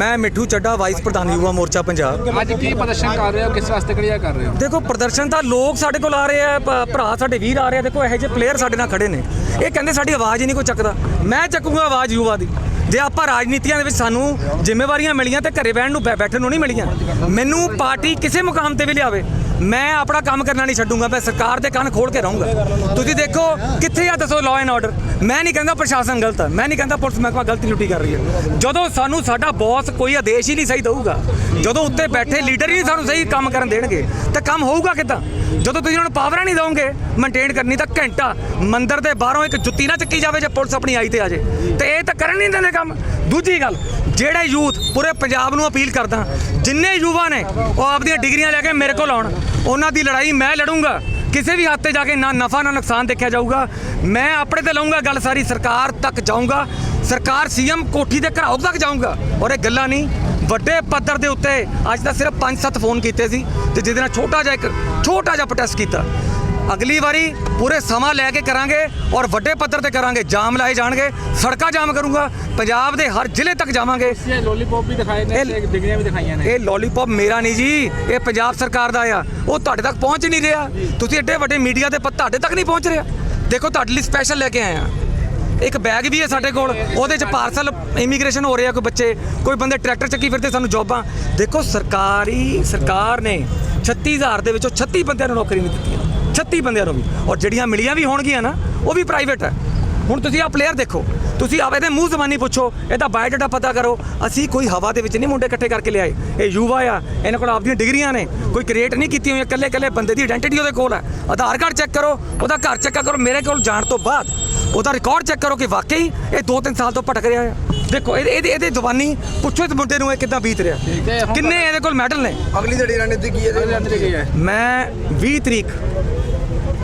ਮੈਂ ਮਿੱਠੂ ਚੱਡਾ ਵਾਈਸ ਪ੍ਰਧਾਨ ਯੁਵਾ ਮੋਰਚਾ ਪੰਜਾਬ। ਅੱਜ ਕੀ ਪ੍ਰਦਰਸ਼ਨ ਕਰ ਰਹੇ ਹੋ? ਕਿਸ ਵਾਸਤੇ ਕਿਹੜੀਆ ਕਰ ਰਹੇ ਹੋ? ਦੇਖੋ ਪ੍ਰਦਰਸ਼ਨ ਤਾਂ ਲੋਕ ਸਾਡੇ ਕੋਲ ਆ ਰਹੇ ਆ ਭਰਾ ਸਾਡੇ ਵੀਰ ਆ ਰਹੇ ਆ। ਦੇਖੋ ਇਹੋ ਜਿਹੇ ਪਲੇਅਰ ਸਾਡੇ ਨਾਲ ਖੜੇ ਨੇ। ਇਹ ਕਹਿੰਦੇ ਸਾਡੀ ਆਵਾਜ਼ ਹੀ ਨਹੀਂ ਕੋਈ ਚੱਕਦਾ। ਮੈਂ ਚੱਕੂਗਾ ਆਵਾਜ਼ ਯੁਵਾ ਦੀ। ਜੇ ਆਪਾਂ ਰਾਜਨੀਤੀਆਂ ਦੇ ਵਿੱਚ ਸਾਨੂੰ ਜ਼ਿੰਮੇਵਾਰੀਆਂ ਮਿਲੀਆਂ ਤੇ ਘਰੇ ਬਹਿਣ ਨੂੰ ਬੈਠਣ ਨੂੰ ਨਹੀਂ ਮਿਲੀਆਂ ਮੈਨੂੰ ਪਾਰਟੀ ਕਿਸੇ ਮੁਕਾਮ ਤੇ ਵੀ ਲਿਆਵੇ। ਮੈਂ ਆਪਣਾ ਕੰਮ ਕਰਨਾ ਨਹੀਂ ਛੱਡੂਗਾ, ਮੈਂ ਸਰਕਾਰ ਦੇ ਕੰਨ ਖੋਲ ਕੇ ਰਹੂੰਗਾ। ਤੁਸੀਂ ਦੇਖੋ, ਕਿੱਥੇ ਆ ਦੱਸੋ ਲਾਅ ਐਂਡ ਆਰਡਰ ਮੈਂ ਨਹੀਂ ਕਹਿੰਦਾ ਪ੍ਰਸ਼ਾਸਨ ਗਲਤ ਹੈ ਮੈਂ ਨਹੀਂ ਕਹਿੰਦਾ ਪੁਲਿਸ ਮਹਿਕਮਾ ਗਲਤ ਡਿਊਟੀ ਕਰ ਰਹੀ ਹੈ। ਜਦੋਂ ਸਾਨੂੰ ਸਾਡਾ ਬੌਸ ਕੋਈ ਆਦੇਸ਼ ਹੀ ਨਹੀਂ ਸਹੀ ਦਊਗਾ, ਜਦੋਂ ਉੱਤੇ ਬੈਠੇ ਲੀਡਰ ਹੀ ਨਹੀਂ ਸਾਨੂੰ ਸਹੀ ਕੰਮ ਕਰਨ ਦੇਣਗੇ, ਤਾਂ ਕੰਮ ਹੋਊਗਾ ਕਿੱਦਾਂ? ਜਦੋਂ ਤੁਸੀਂ ਉਹਨਾਂ ਨੂੰ ਪਾਵਰਾਂ ਨਹੀਂ ਦੋਗੇ ਮੇਨਟੇਨ ਕਰਨੀ, ਤਾਂ ਘੰਟਾ ਮੰਦਰ ਦੇ ਬਾਹਰੋਂ ਇੱਕ ਜੁੱਤੀ ਨਾ ਚੱਕੀ ਜਾਵੇ ਜੇ ਪੁਲਿਸ ਆਪਣੀ ਆਈ ਤੇ ਆ ਜੇ। ਤੇ ਇਹ ਤਾਂ ਕਰਨ ਨਹੀਂ ਦਿੰਦੇ ਕੰਮ। ਦੂਜੀ ਗੱਲ ਜਿਹੜੇ ਯੂਥ ਪੂਰੇ ਪੰਜਾਬ ਨੂੰ ਅਪੀਲ ਕਰਦਾ, ਜਿੰਨੇ ਯੁਵਾ ਨੇ ਉਹ ਆਪਦੀਆਂ ਡਿਗਰੀਆਂ ਲੈ ਕੇ ਮੇਰੇ ਕੋਲ ਆਉਣ, ਉਹਨਾਂ ਦੀ ਲੜਾਈ ਮੈਂ ਲੜੂੰਗਾ। ਕਿਸੇ ਵੀ ਹੱਥ ਤੇ ਜਾ ਕੇ ਨਾ ਨਫਾ, ਨਾ ਨੁਕਸਾਨ ਦੇਖਿਆ ਜਾਊਗਾ। ਮੈਂ ਆਪਣੇ ਤੇ ਲਾਉਂਗਾ ਗੱਲ ਸਾਰੀ, ਸਰਕਾਰ ਤੱਕ ਜਾਊਂਗਾ। ਸਰਕਾਰ ਸੀਐਮ ਕੋਠੀ ਦੇ ਘਰਾਓ ਤੱਕ ਜਾਊਂਗਾ। ਔਰ ਇਹ ਗੱਲਾਂ ਨਹੀਂ, ਵੱਡੇ ਪੱਧਰ ਦੇ ਉੱਤੇ ਅੱਜ ਤਾਂ ਸਿਰਫ 5-7 ਫੋਨ ਕੀਤੇ ਸੀ, ਤੇ ਜਿਹਦੇ ਨਾਲ ਛੋਟਾ ਜਿਹਾ ਇੱਕ, ਛੋਟਾ ਜਿਹਾ ਪ੍ਰੋਟੈਸਟ ਕੀਤਾ। ਅਗਲੀ ਵਾਰੀ ਪੂਰੇ ਸਮਾਂ ਲੈ ਕੇ ਕਰਾਂਗੇ ਔਰ ਵੱਡੇ ਪੱਧਰ ਤੇ ਕਰਾਂਗੇ। ਜਾਮ ਲਾਏ ਜਾਣਗੇ। ਸੜਕਾਂ ਜਾਮ ਕਰੂੰਗਾ। ਪੰਜਾਬ ਦੇ ਹਰ ਜ਼ਿਲ੍ਹੇ ਤੱਕ ਜਾਵਾਂਗੇ। ਇਹ ਲੋਲੀਪੌਪ ਵੀ ਦਿਖਾਏ ਨੇ ਡਿਗਰੀਆਂ ਵੀ ਦਿਖਾਈਆਂ ਨੇ। ਇਹ ਲੋਲੀਪੌਪ ਮੇਰਾ ਨਹੀਂ ਜੀ। ਇਹ ਪੰਜਾਬ ਸਰਕਾਰ ਦਾ ਆ। ਉਹ ਤੁਹਾਡੇ ਤੱਕ ਪਹੁੰਚ ਨਹੀਂ ਰਿਹਾ। ਤੁਸੀਂ ਏਡੇ ਵੱਡੇ ਮੀਡੀਆ ਦੇ ਪ- ਤੁਹਾਡੇ ਤੱਕ ਨਹੀਂ ਪਹੁੰਚ ਰਿਹਾ। ਦੇਖੋ ਤੁਹਾਡੇ ਲਈ ਸਪੈਸ਼ਲ ਲੈ ਕੇ ਆਏ ਆ। ਇੱਕ ਬੈਗ ਵੀ ਹੈ ਸਾਡੇ ਕੋਲ। ਉਹਦੇ ਚ ਪਾਰਸਲ ਇਮੀਗ੍ਰੇਸ਼ਨ ਹੋ ਰਿਹਾ ਕੋਈ ਬੱਚੇ। ਕੋਈ ਬੰਦੇ ਟਰੈਕਟਰ ਚੱਕੀ ਫਿਰਦੇ ਸਾਨੂੰ ਜੌਬਾਂ ਦੇਖੋ ਸਰਕਾਰੀ ਸਰਕਾਰ ਨੇ 36000 ਦੇ ਵਿੱਚੋਂ 36 ਬੰਦਿਆਂ ਨੂੰ ਨੌਕਰੀ ਨਹੀਂ ਦਿੱਤੀਆਂ 36 ਬੰਦਿਆਂ ਨੂੰ ਵੀ। ਔਰ ਜਿਹੜੀਆਂ ਮਿਲੀਆਂ ਵੀ ਹੋਣਗੀਆਂ ਨਾ ਉਹ ਵੀ ਪ੍ਰਾਈਵੇਟ ਹੈ। ਹੁਣ ਤੁਸੀਂ ਆ ਪਲੇਅਰ ਦੇਖੋ। ਤੁਸੀਂ ਆਪ ਇਹਦੇ ਮੂੰਹ ਜ਼ਬਾਨੀ ਪੁੱਛੋ ਇਹਦਾ ਬਾਇਓਡਾਟਾ ਪਤਾ ਕਰੋ। ਅਸੀਂ ਕੋਈ ਹਵਾ ਦੇ ਵਿੱਚ ਨਹੀਂ ਮੁੰਡੇ ਇਕੱਠੇ ਕਰਕੇ ਲਿਆਏ। ਇਹ ਯੁਵਾ ਆ ਇਹਨਾਂ ਕੋਲ ਆਪਦੀਆਂ ਡਿਗਰੀਆਂ ਨੇ। ਕੋਈ ਕ੍ਰੀਏਟ ਨਹੀਂ ਕੀਤੀ ਹੋਈਆਂ ਇਕੱਲੇ ਇਕੱਲੇ ਬੰਦੇ ਦੀ ਆਇਡੈਂਟੀਟੀ ਉਹਦੇ ਕੋਲ ਹੈ। ਆਧਾਰ ਕਾਰਡ ਚੈੱਕ ਕਰੋ ਉਹਦਾ ਘਰ ਚੈੱਕ ਕਰੋ ਮੇਰੇ ਕੋਲ ਜਾਣ ਤੋਂ ਬਾਅਦ। ਉਹਦਾ ਰਿਕਾਰਡ ਚੈੱਕ ਕਰੋ ਕਿ ਵਾਕਈ ਇਹ 2-3 ਸਾਲ ਤੋਂ ਭਟਕ ਰਿਹਾ ਆ। ਦੇਖੋ ਇਹਦੇ ਇਹਦੇ ਇਹਦੇ ਜ਼ਬਾਨੀ ਪੁੱਛੋ ਇਸ ਮੁੰਡੇ ਨੂੰ ਇਹ ਕਿੱਦਾਂ ਬੀਤ ਹੈ, ਰਿਹਾ ਕਿੰਨੇ ਇਹਦੇ ਕੋਲ ਮੈਡਲ ਨੇ? ਅਗਲੀ ਤੁਹਾਡੀ ਰਣਨੀਤੀ ਕੀ ਹੈ? ਇਹਦੇ ਅੰਦਰ ਕੀ ਹੈ? ਮੈਂ 20 ਤਰੀਕ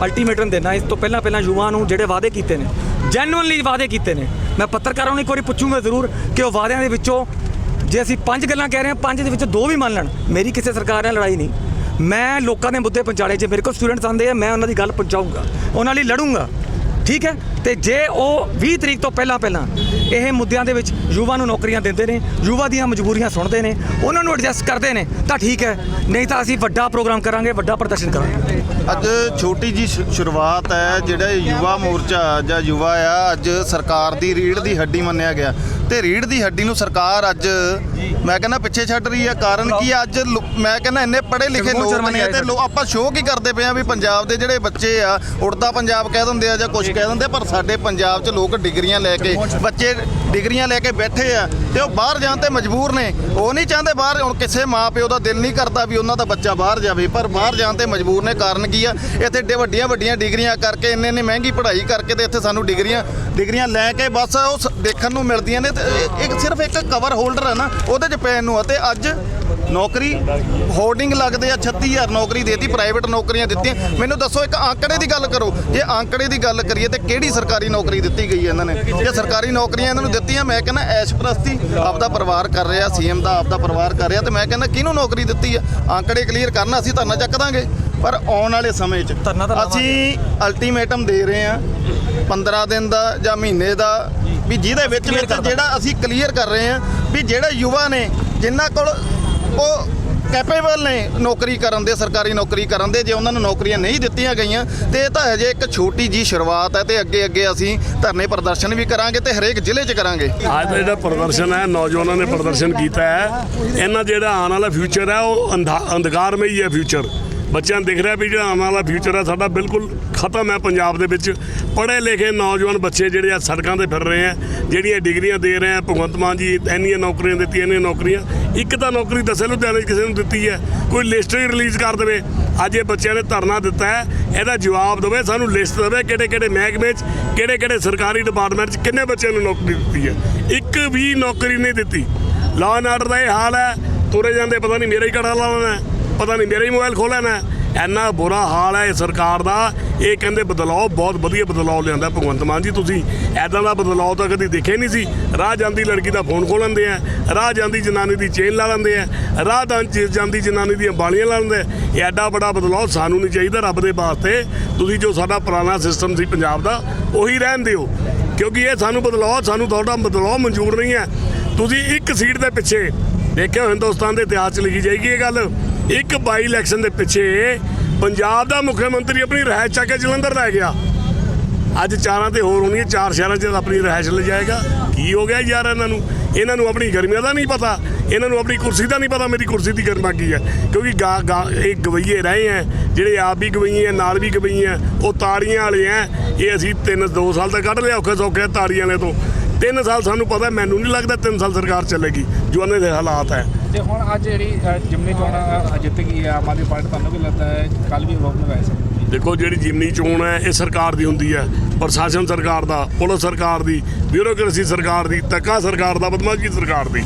ਅਲਟੀਮੇਟਮ ਦੇਣਾ, ਇਸ ਤੋਂ ਪਹਿਲਾਂ ਪਹਿਲਾਂ ਯੁਵਾ ਨੂੰ ਜਿਹੜੇ ਵਾਅਦੇ ਕੀਤੇ ਨੇ ਜੈਨੂਇਨਲੀ ਵਾਅਦੇ ਕੀਤੇ ਨੇ, ਮੈਂ ਪੱਤਰਕਾਰਾਂ ਨੂੰ ਇੱਕ ਵਾਰੀ ਪੁੱਛੂੰਗਾ ਜ਼ਰੂਰ ਕਿ ਉਹ ਵਾਅਦਿਆਂ ਦੇ ਵਿੱਚੋਂ ਜੇ ਅਸੀਂ ਪੰਜ ਗੱਲਾਂ ਕਹਿ ਰਹੇ ਹਾਂ, ਪੰਜ ਦੇ ਵਿੱਚੋਂ ਦੋ ਵੀ ਮੰਨ ਲੈਣ, ਮੇਰੀ ਕਿਸੇ ਸਰਕਾਰ ਨਾਲ ਲੜਾਈ ਨਹੀਂ। ਮੈਂ ਲੋਕਾਂ ਦੇ ਮੁੱਦੇ ਪਹੁੰਚਾੜੇ ਜੇ ਮੇਰੇ ਕੋਲ ਸਟੂਡੈਂਟਸ ਆਉਂਦੇ ਆ, ਮੈਂ ਉਹਨਾਂ ਦੀ ਗੱਲ ਪਹੁੰਚਾਊਂਗਾ, ਉਹਨਾਂ ਲਈ ਲੜੂੰਗਾ, ਠੀਕ ਹੈ? ਤੇ ਜੇ ਉਹ 20 ਤਰੀਕ ਤੋਂ ਪਹਿਲਾਂ ਪਹਿਲਾਂ ਇਹ ਮੁੱਦਿਆਂ ਦੇ ਵਿੱਚ ਯੁਵਾ ਨੂੰ ਨੌਕਰੀਆਂ ਦਿੰਦੇ ਨੇ, ਯੁਵਾ ਦੀਆਂ ਮਜਬੂਰੀਆਂ ਸੁਣਦੇ ਨੇ, ਉਹਨਾਂ ਨੂੰ ਐਡਜਸਟ ਕਰਦੇ ਨੇ, ਤਾਂ ਠੀਕ ਹੈ, ਨਹੀਂ ਤਾਂ ਅਸੀਂ ਵੱਡਾ ਪ੍ਰੋਗਰਾਮ ਕਰਾਂਗੇ, ਵੱਡਾ ਪ੍ਰਦਰਸ਼ਨ ਕਰਾਂਗੇ। ਅੱਜ ਛੋਟੀ ਜੀ ਸ਼ੁਰੂਆਤ ਹੈ ਜਿਹੜਾ ਯੁਵਾ ਮੋਰਚਾ ਜਾਂ ਯੁਵਾ ਆ ਅੱਜ ਸਰਕਾਰ ਦੀ ਰੀੜ ਦੀ ਹੱਡੀ ਮੰਨਿਆ ਗਿਆ। ਤੇ ਰੀੜ ਦੀ ਹੱਡੀ ਨੂੰ ਸਰਕਾਰ ਅੱਜ ਮੈਂ ਕਹਿੰਦਾ ਪਿੱਛੇ ਛੱਡ ਰਹੀ ਹੈ ਕਾਰਨ ਕੀ ਅੱਜ ਲੋ- ਮੈਂ ਕਹਿੰਦਾ ਇੰਨੇ ਪੜ੍ਹੇ ਲਿਖੇ ਲੋਕ ਨੇ ਤੇ ਲੋ- ਆਪਾਂ ਸ਼ੋਅ ਕੀ ਕਰਦੇ ਪਏ ਆ ਵੀ ਪੰਜਾਬ ਦੇ ਜਿਹੜੇ ਬੱਚੇ ਆ ਉੜਦਾ ਪੰਜਾਬ ਕਹਿ ਦਿੰਦੇ ਆ ਜਾਂ ਕੁਝ ਕਹਿ ਦਿੰਦੇ ਆ, ਪਰ ਸਾਡੇ ਪੰਜਾਬ 'ਚ ਲੋਕ ਡਿਗਰੀਆਂ ਲੈ ਕੇ ਬੱਚੇ ਡਿਗਰੀਆਂ ਲੈ ਕੇ ਬੈਠੇ ਆ ਤੇ ਉਹ ਬਾਹਰ ਜਾਣ ਤੇ ਮਜਬੂਰ ਨੇ। ਉਹ ਨਹੀਂ ਚਾਹੁੰਦੇ ਬਾਹਰ ਹੁਣ ਕਿਸੇ ਮਾਂ ਪਿਓ ਦਾ ਦਿਲ ਨਹੀਂ ਕਰਦਾ ਵੀ ਉਹਨਾਂ ਦਾ ਬੱਚਾ ਬਾਹਰ ਜਾਵੇ ਪਰ ਬਾਹਰ ਜਾਣ ਤੇ ਮਜਬੂਰ ਨੇ ਕਾਰਨ ਕੀ ਜਾਂਦੀ ਆ ਇੱਥੇ ਡੇ ਵੱਡੀਆਂ ਵੱਡੀਆਂ ਡਿਗਰੀਆਂ ਕਰਕੇ, ਇੰਨੇ ਇੰਨੇ ਮਹਿੰਗੀ ਪੜ੍ਹਾਈ ਕਰਕੇ ਤੇ ਇੱਥੇ ਸਾਨੂੰ ਡਿਗਰੀਆਂ ਡਿਗਰੀਆਂ ਲੈ ਕੇ ਬਸ ਉਹ ਦੇਖਣ ਨੂੰ ਮਿਲਦੀਆਂ ਨੇ ਤੇ ਇੱਕ ਸਿਰਫ ਇੱਕ ਕਵਰ ਹੋਲਡਰ ਹੈ ਨਾ, ਉਹਦੇ 'ਚ ਪੈਣ ਨੂੰ ਅਤੇ ਅੱਜ ਨੌਕਰੀ ਹੋਰਡਿੰਗ ਲੱਗਦੇ ਆ 36000 ਨੌਕਰੀ ਦੇਤੀ ਪ੍ਰਾਈਵੇਟ ਨੌਕਰੀਆਂ ਦਿੱਤੀਆਂ। ਮੈਨੂੰ ਦੱਸੋ ਇੱਕ ਅੰਕੜੇ ਦੀ ਗੱਲ ਕਰੋ। ਜੇ ਅੰਕੜੇ ਦੀ ਗੱਲ ਕਰੀਏ ਤੇ ਕਿਹੜੀ ਸਰਕਾਰੀ ਨੌਕਰੀ ਦਿੱਤੀ ਗਈ ਇਹਨਾਂ ਨੇ? ਜੇ ਸਰਕਾਰੀ ਨੌਕਰੀਆਂ ਇਹਨਾਂ ਨੂੰ ਦਿੱਤੀਆਂ, ਮੈਂ ਕਹਿੰਦਾ ਐਸ਼ ਪ੍ਰਸਤੀ ਆਪਦਾ ਪਰਿਵਾਰ ਕਰ ਰਿਹਾ, ਸੀਐਮ ਦਾ ਆਪਦਾ ਪਰਿਵਾਰ ਕਰ ਰਿਹਾ ਤੇ ਮੈਂ ਕਹਿੰਦਾ ਕਿਹਨੂੰ ਨੌਕਰੀ ਦਿੱਤੀ ਆ ਅੰਕੜੇ ਕਲੀਅਰ ਕਰਨਾ, ਅਸੀਂ ਤੁਹਾਨੂੰ ਚੱਕ ਦਾਂਗੇ। ਪਰ ਆਉਣ ਵਾਲੇ ਸਮੇਂ 'ਚ ਧਰਨਾ ਤਾਂ ਲਾਵਾਂਗੇ। ਅਸੀਂ ਅਲਟੀਮੇਟਮ ਦੇ ਰਹੇ ਆ 15 ਦਿਨ ਦਾ ਜਾਂ ਮਹੀਨੇ ਦਾ ਵੀ ਜਿਹਦੇ ਵਿੱਚ Clear ਵਿੱਚ ਕਰ। ਜਿਹੜਾ ਅਸੀਂ ਕਲੀਅਰ ਕਰ ਰਹੇ ਆ ਵੀ ਜਿਹੜੇ ਯੁਵਾ ਨੇ ਜਿਨ੍ਹਾਂ ਕੋਲ ਉਹ ਕੈਪੇਬਲ ਨੇ ਨੌਕਰੀ ਕਰਨ ਦੇ ਸਰਕਾਰੀ ਨੌਕਰੀ ਕਰਨ ਦੇ ਜੇ ਉਹਨਾਂ ਨੂੰ ਨੌਕਰੀਆਂ ਨਹੀਂ ਦਿੱਤੀਆਂ ਗਈਆਂ ਤੇ ਇਹ ਤਾਂ ਹਜੇ ਇੱਕ ਛੋਟੀ ਜੀ ਸ਼ੁਰੂਆਤ ਹੈ ਤੇ ਅੱਗੇ ਅੱਗੇ ਅਸੀਂ ਧਰਨੇ ਪ੍ਰਦਰਸ਼ਨ ਵੀ ਕਰਾਂਗੇ ਤੇ ਹਰੇਕ ਜ਼ਿਲ੍ਹੇ 'ਚ ਕਰਾਂਗੇ ਅੱਜ ਦਾ ਜਿਹੜਾ ਪ੍ਰਦਰਸ਼ਨ ਹੈ ਨੌਜਵਾਨਾਂ ਨੇ ਪ੍ਰਦਰਸ਼ਨ ਕੀਤਾ ਹੈ ਇਹਨਾਂ ਜਿਹੜਾ ਆਉਣ ਵਾਲਾ ਫਿਊਚਰ ਹੈ ਉਹ ਅੰਧਾ- ਅੰਧਕਾਰਮਈ ਹੈ ਫਿਊਚਰ ਬੱਚਿਆਂ ਨੂੰ ਦਿਖ ਰਿਹਾ ਵੀ ਜਿਹੜਾ ਆਉਣ ਵਾਲਾ ਫਿਊਚਰ ਹੈ ਸਾਡਾ ਬਿਲਕੁਲ ਖਤਮ ਹੈ ਪੰਜਾਬ ਦੇ ਵਿੱਚ। ਪੜ੍ਹੇ ਲਿਖੇ ਨੌਜਵਾਨ ਬੱਚੇ ਜਿਹੜੇ ਆ ਸੜਕਾਂ ਤੇ ਫਿਰ ਰਹੇ ਆ, ਜਿਹੜੀਆਂ ਡਿਗਰੀਆਂ ਦੇ ਰਹੇ ਆ, ਭਗਵੰਤ ਮਾਨ ਜੀ ਇੰਨੀਆਂ ਨੌਕਰੀਆਂ ਦਿੱਤੀਆਂ, ਇੰਨੀਆਂ ਨੌਕਰੀਆਂ। ਇੱਕ ਤਾਂ ਨੌਕਰੀ ਦੱਸੇ ਲੁਧਿਆਣੇ ਕਿਸੇ ਨੂੰ ਦਿੱਤੀ ਹੈ, ਕੋਈ ਲਿਸਟ ਹੀ ਰਿਲੀਜ਼ ਕਰ ਦੇਵੇ। ਅੱਜ ਇਹ ਬੱਚਿਆਂ ਨੇ ਧਰਨਾ ਦਿੱਤਾ ਹੈ, ਇਹਦਾ ਜਵਾਬ ਦੇਵੇ, ਸਾਨੂੰ ਲਿਸਟ ਦੇਵੇ ਕਿਹੜੇ ਕਿਹੜੇ ਮਹਿਕਮੇ 'ਚ ਕਿਹੜੇ ਕਿਹੜੇ ਸਰਕਾਰੀ ਡਿਪਾਰਟਮੈਂਟ 'ਚ ਕਿੰਨੇ ਬੱਚਿਆਂ ਨੂੰ ਨੌਕਰੀ ਦਿੱਤੀ ਹੈ। ਇੱਕ ਵੀ ਨੌਕਰੀ ਨਹੀਂ ਦਿੱਤੀ। ਲਾਅ ਐਂਡ ਆਰਡਰ ਦਾ ਇਹ ਹਾਲ ਹੈ, ਤੁਰੇ ਜਾਂਦੇ ਪਤਾ ਨਹੀਂ ਮੇਰਾ ਹੀ ਘੜਾ ਲਾਉਣਾ ਪਤਾ ਨਹੀਂ ਮੇਰੇ ਹੀ ਮੋਬਾਈਲ ਖੋਹ ਲੈਣਾ ਇੰਨਾ ਬੁਰਾ ਹਾਲ ਹੈ ਇਹ ਸਰਕਾਰ ਦਾ। ਇਹ ਕਹਿੰਦੇ ਬਦਲਾਅ ਬਹੁਤ ਵਧੀਆ ਬਦਲਾਅ ਲਿਆਂਦਾ ਭਗਵੰਤ ਮਾਨ ਜੀ ਤੁਸੀਂ। ਐਦਾਂ ਦਾ ਬਦਲਾਅ ਤਾਂ ਕਦੀ ਦੇਖਿਆ ਨਹੀਂ ਸੀ। ਰਾਹ ਜਾਂਦੀ ਲੜਕੀ ਦਾ ਫੋਨ ਖੋਹ ਲੈਂਦੇ ਆ। ਰਾਹ ਜਾਂਦੀ ਜਨਾਨੀ ਦੀ ਚੇਨ ਲਾ ਲੈਂਦੇ ਆ। ਰਾਹ ਤਾਂ ਜ- ਜਾਂਦੀ ਜਨਾਨੀ ਦੀਆਂ ਬਾਲੀਆਂ ਲਾ ਲੈਂਦੇ ਐਡਾ ਬੜਾ ਬਦਲਾਅ ਸਾਨੂੰ ਨਹੀਂ ਚਾਹੀਦਾ ਰੱਬ ਦੇ ਵਾਸਤੇ। ਤੁਸੀਂ ਜੋ ਸਾਡਾ ਪੁਰਾਣਾ ਸਿਸਟਮ ਸੀ ਪੰਜਾਬ ਦਾ, ਉਹੀ ਰਹਿਣ ਦਿਓ। ਕਿਉਂਕਿ ਇਹ ਸਾਨੂੰ ਬਦਲਾਅ ਸਾਨੂੰ ਤੁਹਾਡਾ ਬਦਲਾਅ ਮਨਜ਼ੂਰ ਨਹੀਂ ਹੈ। ਤੁਸੀਂ ਇੱਕ ਸੀਟ ਦੇ ਪਿੱਛੇ ਦੇਖਿਓ ਹਿੰਦੁਸਤਾਨ ਦੇ ਇਤਿਹਾਸ 'ਚ ਲਿਖੀ ਜਾਏਗੀ ਇਹ ਗੱਲ। ਇੱਕ ਬਾਈ ਇਲੈਕਸ਼ਨ ਦੇ ਪਿੱਛੇ ਪੰਜਾਬ ਦਾ ਮੁੱਖ ਮੰਤਰੀ ਆਪਣੀ ਰਹਿ ਚੱਕ ਕੇ ਜਲੰਧਰ ਲੈ ਗਿਆ। ਅੱਜ ਚਾਰਾਂ ਤੇ ਹੋਰ ਹੋਣੀ ਚਾਰ ਸ਼ਹਿਰਾਂ 'ਚ ਆਪਣੀ ਰਹਿائش ਲੈ ਜਾਏਗਾ। ਕੀ ਹੋ ਗਿਆ ਯਾਰ ਇਹਨਾਂ ਨੂੰ? ਇਹਨਾਂ ਨੂੰ ਆਪਣੀ ਗਰਮੀਆਂ ਦਾ ਨਹੀਂ ਪਤਾ, ਇਹਨਾਂ ਨੂੰ ਆਪਣੀ ਕੁਰਸੀ ਦਾ ਨਹੀਂ ਪਤਾ ਮੇਰੀ ਕੁਰਸੀ ਦੀ ਗਰਮਾ ਕੀ ਹੈ। ਕਿਉਂਕਿ ਗਾ ਗਾ, ਇਹ ਗਵਈਏ ਰਹੇ ਆ ਜਿਹੜੇ ਆਪ ਵੀ ਗਵਈਏ ਨਾਲ ਵੀ ਗਵਈਏ ਉਹ ਤਾੜੀਆਂ ਵਾਲੇ ਆ ਇਹ ਅਸੀਂ 3 2 ਸਾਲ ਦਾ ਕੱਢ ਲਿਆ, ਔਖੇ ਸੌਖੇ ਤਾੜੀਆਂ ਵਾਲੇ ਤੋਂ। 3 ਸਾਲ ਸਾਨੂੰ ਪਤਾ, ਮੈਨੂੰ ਨਹੀਂ ਲੱਗਦਾ 3 ਸਾਲ ਸਰਕਾਰ ਚੱਲੇਗੀ ਜੋ ਉਹਨਾਂ ਦੇ ਹਾਲਾਤ ਹੈ। ਤੇ ਹੁਣ ਅੱਜ ਜਿਹੜੀ ਜਿਮਨੀ ਚੋਣਾਂ ਜਿੱਤ ਗਈ ਹੈ, ਆਮ ਆਦਮੀ ਪਾਰਟੀ ਤੁਹਾਨੂੰ ਕੀ ਲੱਗਦਾ ਹੈ? ਕੱਲ ਵੀ ਵੋਟ ਲਗਾਏ ਸੀ ਦੇਖੋ ਜਿਹੜੀ ਜਿਮਨੀ ਚੋਣ ਹੈ, ਇਹ ਸਰਕਾਰ ਦੀ ਹੁੰਦੀ ਹੈ। ਪ੍ਰਸ਼ਾਸਨ ਸਰਕਾਰ ਦਾ, ਪੁਲਿਸ ਸਰਕਾਰ ਦੀ, ਬਿਊਰੋਕ੍ਰੇਸੀ ਸਰਕਾਰ ਦੀ, ਧੱਕਾ ਸਰਕਾਰ ਦਾ, ਬਦਮਾਸ਼ੀ ਸਰਕਾਰ ਦੀ।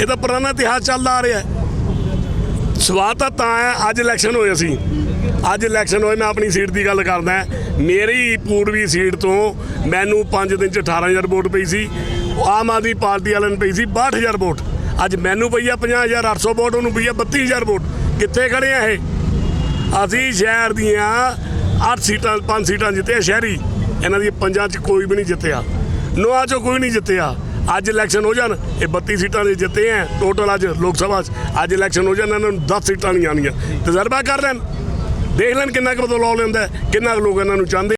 ਇਹ ਤਾਂ ਪੁਰਾਣਾ ਇਤਿਹਾਸ ਚੱਲਦਾ ਆ ਰਿਹਾ ਹੈ। ਸਵਾਲ ਤਾਂ ਤਾਂ ਹੈ, ਅੱਜ ਇਲੈਕਸ਼ਨ ਹੋਏ ਅਸੀਂ। ਅੱਜ ਇਲੈਕਸ਼ਨ ਹੋਏ, ਮੈਂ ਆਪਣੀ ਸੀਟ ਦੀ ਗੱਲ ਕਰਦਾ ਮੇਰੀ ਪੂਰਬੀ ਸੀਟ ਤੋਂ ਮੈਨੂੰ 5 ਦਿਨ ਚ 18000 ਵੋਟ ਪਈ ਸੀ। ਆਮ ਆਦਮੀ ਪਾਰਟੀ ਵਾਲਿਆਂ ਨੂੰ ਪਈ ਸੀ 62000 ਵੋਟ। ਅੱਜ ਮੈਨੂੰ ਪਈ ਆ 50800 ਵੋਟ, ਉਹਨੂੰ ਪਈ ਆ 32000 ਵੋਟ। ਕਿੱਥੇ ਖੜੇ ਆ ਇਹ? ਅਸੀਂ ਸ਼ਹਿਰ ਦੀਆਂ 8 ਸੀਟਾਂ 5 ਸੀਟਾਂ ਜਿੱਤੇ ਸ਼ਹਿਰੀ। ਇਹਨਾਂ ਦੀ ਪੰਜਾਂ 'ਚ ਕੋਈ ਵੀ ਨਹੀਂ ਜਿੱਤਿਆ। ਨੋਆ 'ਚੋਂ ਕੋਈ ਨਹੀਂ ਜਿੱਤਿਆ। ਅੱਜ ਇਲੈਕਸ਼ਨ ਹੋ ਜਾਣ, ਇਹ 32 ਸੀਟਾਂ ਦੇ ਜਿੱਤੇ ਆ ਟੋਟਲ ਅੱਜ ਲੋਕ ਸਭਾ 'ਚ। ਅੱਜ ਇਲੈਕਸ਼ਨ ਹੋ ਜਾਣ, ਇਹਨਾਂ ਨੂੰ 10 ਸੀਟਾਂ ਨਹੀਂ ਆਉਣੀਆਂ। ਤਜਰਬਾ ਕਰ ਲੈਣ। ਦੇਖ ਲੈਣ ਕਿੰਨਾ ਕੁ ਬਦਲਾਅ ਲੈਂਦਾ ਕਿੰਨਾ ਕੁ ਲੋਕ ਇਹਨਾਂ ਨੂੰ ਚਾਹੁੰਦੇ।